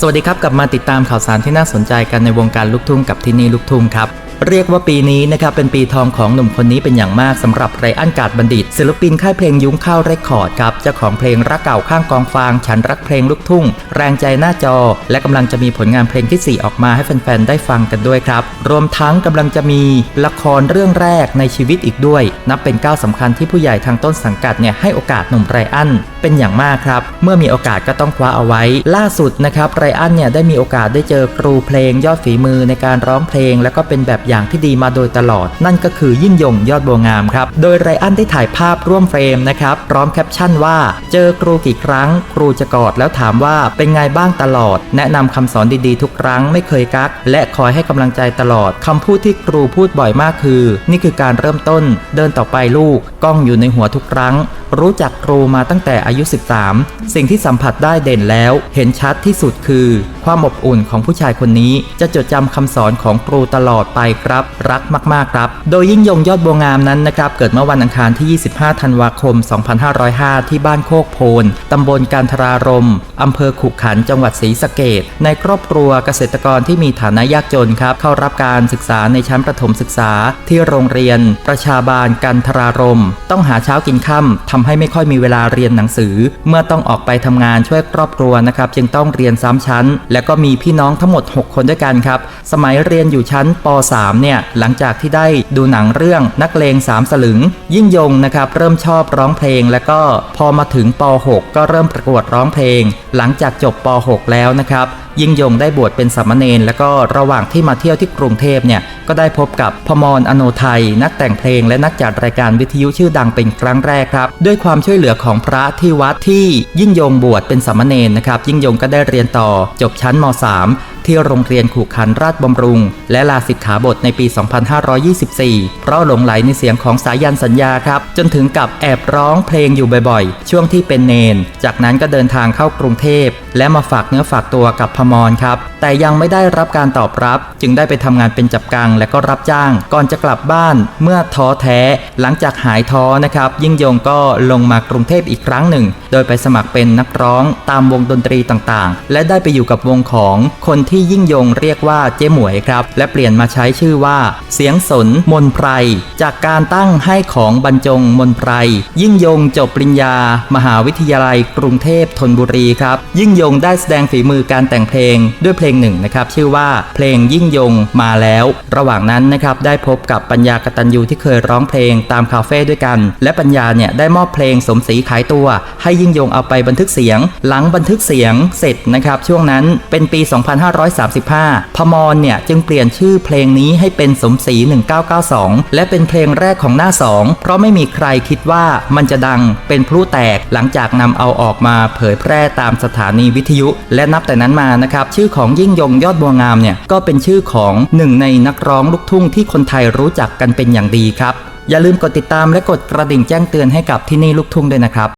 สวัสดีครับกลับมาติดตามข่าวสารที่น่าสนใจกันในวงการลูกทุ่งกับที่นี่ลูกทุ่งครับ เรียกว่าปีนี้นะครับเป็นปีทองของหนุ่มคนนี้เป็นอย่างมากสำหรับไรอันกาดบัณฑิต ศิลปินค่ายเพลงยุ้งข้าวเรคคอร์ดครับเจ้าของเพลงรักเก่าข้างกองฟาง ฉันรักเพลงลูกทุ่ง แรงใจหน้าจอ และกำลังจะมีผลงานเพลงที่ 4 ออกมาให้แฟนๆได้ฟังกันด้วยครับ รวมทั้งกำลังจะมีละครเรื่องแรกในชีวิตอีกด้วย นับเป็นก้าวสำคัญที่ผู้ใหญ่ทางต้นสังกัดเนี่ยให้โอกาสหนุ่มไรอันเป็นอย่างมากครับ เมื่อมีโอกาสก็ต้องคว้าเอาไว้ ล่าสุดนะครับไรอันเนี่ยได้มีโอกาสได้เจอครูเพลงยอดฝีมือในการร้องเพลง แล้วก็เป็นแบบอย่างที่ดีมาโดยตลอด นั่นก็คือยิ่งยงยอดบัวงามครับ โดยไรอันได้ถ่ายภาพร่วมเฟรมนะครับ พร้อมแคปชั่นว่า เจอครูกี่ครั้ง ครูจะกอดแล้วถามว่าเป็นไงบ้างตลอด แนะนำคำสอนดีๆ ทุกครั้งไม่เคยกัก และคอยให้กำลังใจตลอดคำพูดที่ครูพูดบ่อยมากคือ นี่คือการเริ่มต้น เดินต่อไปลูกกล้องอยู่ในหัวทุกครั้ง รู้จักครูมาตั้งแต่อายุ 13 สิ่งที่สัมผัสได้เด่นแล้ว เห็นชัดที่สุดคือ ความอบอุ่นของผู้ชายคนนี้ จะจดจำคำสอนของครูตลอดไปครับ รักมาก ๆ ครับ โดยยิ่งยงยอดบัวงามนั้นนะครับ เกิดเมื่อวันอังคารที่ 25 ธันวาคม 2505 ที่บ้านโคกโพนตำบลการทรารมอำเภอขุขันธ์จังหวัดศรีสะเกดในครอบครัวเกษตรกรที่มีฐานะยากจนครับ เข้ารับการศึกษาในชั้นประถมศึกษา ที่โรงเรียน ประชาบาลกันทรารมต้องหาเช้ากินค่ำทำให้ไม่ค่อยมีเวลาเรียนหนังสือ เมื่อต้องออกไปทำงานช่วยครอบครัวนะครับจึงต้องเรียนซ้ำชั้น และก็มีพี่น้องทั้งหมด 6 คนด้วยกันครับ สมัยเรียนอยู่ชั้นป .3 เนี่ยหลังจากที่ได้ดูหนังเรื่องนักเลงสามสลึง ยิ่งยงนะครับเริ่มชอบร้องเพลง แล้วก็พอมาถึงป .6 ก็เริ่มประกวดร้องเพลง หลังจากจบป .6 แล้วนะครับยิ่งยงได้บวชเป็นสามเณรแล้วก็ระหว่างที่มาเที่ยวที่กรุงเทพเนี่ยก็ได้พบกับพมรอโนไทย นักแต่งเพลงและนักจัดรายการวิทยุชื่อดังเป็นครั้งแรกครับ ด้วยความช่วยเหลือของพระที่วัดที่ยิ่งยงบวชเป็นสามเณรนะครับยิ่งยงก็ได้เรียนต่อจบชั้นม .3 ที่โรงเรียนขู่ขันราชบำรุง และลาสิกขาบทในปี 2524 เพราะหลงไหลในเสียงของสายันสัญญาครับ จนถึงกับแอบร้องเพลงอยู่บ่อยๆ ช่วงที่เป็นเนน จากนั้นก็เดินทางเข้ากรุงเทพ และมาฝากเนื้อฝากตัวกับพมรครับ แต่ยังไม่ได้รับการตอบรับ จึงได้ไปทำงานเป็นจับกังและก็รับจ้าง ก่อนจะกลับบ้านเมื่อท้อแท้ หลังจากหายท้อนะครับ ยิ่งยงก็ลงมากรุงเทพอีกครั้งหนึ่ง โดยไปสมัครเป็นนักร้องตามวงดนตรีต่างๆ และได้ไปอยู่กับวงของคนที่ยิ่งยงเรียกว่าเจ๊หมวยครับ และเปลี่ยนมาใช้ชื่อว่า เสียงสนมนไพร จากการตั้งให้ของบรรจงมนไพร ยิ่งยงจบปริญญา มหาวิทยาลัยกรุงเทพธนบุรีครับ ยิ่งยงได้แสดงฝีมือการแต่งเพลงด้วยเพลงหนึ่งนะครับ ชื่อว่าเพลงยิ่งยงมาแล้ว ระหว่างนั้นนะครับได้พบกับปัญญากตัญญูที่เคยร้องเพลงตามคาเฟ่ด้วยกัน และปัญญาเนี่ยได้มอบเพลงสมศรีขายตัว ให้ยิ่งยงเอาไปบันทึกเสียง หลังบันทึกเสียงเสร็จนะครับช่วงนั้นเป็นปี2535 พมรเนี่ยจึงเปลี่ยนชื่อเพลงนี้ให้เป็นสมศรี 1992 และเป็นเพลงแรกของหน้า 2 เพราะไม่มีใครคิดว่ามันจะดังเป็นพลุแตกหลังจากนำเอาออกมาเผยแพร่ตามสถานีวิทยุ และนับแต่นั้นมานะครับชื่อของยิ่งยงยอดบัวงามเนี่ยก็เป็นชื่อของหนึ่งในนักร้องลูกทุ่งที่คนไทยรู้จักกันเป็นอย่างดีครับ อย่าลืมกดติดตามและกดกระดิ่งแจ้งเตือนให้กับที่นี่ลูกทุ่งด้วยนะครับ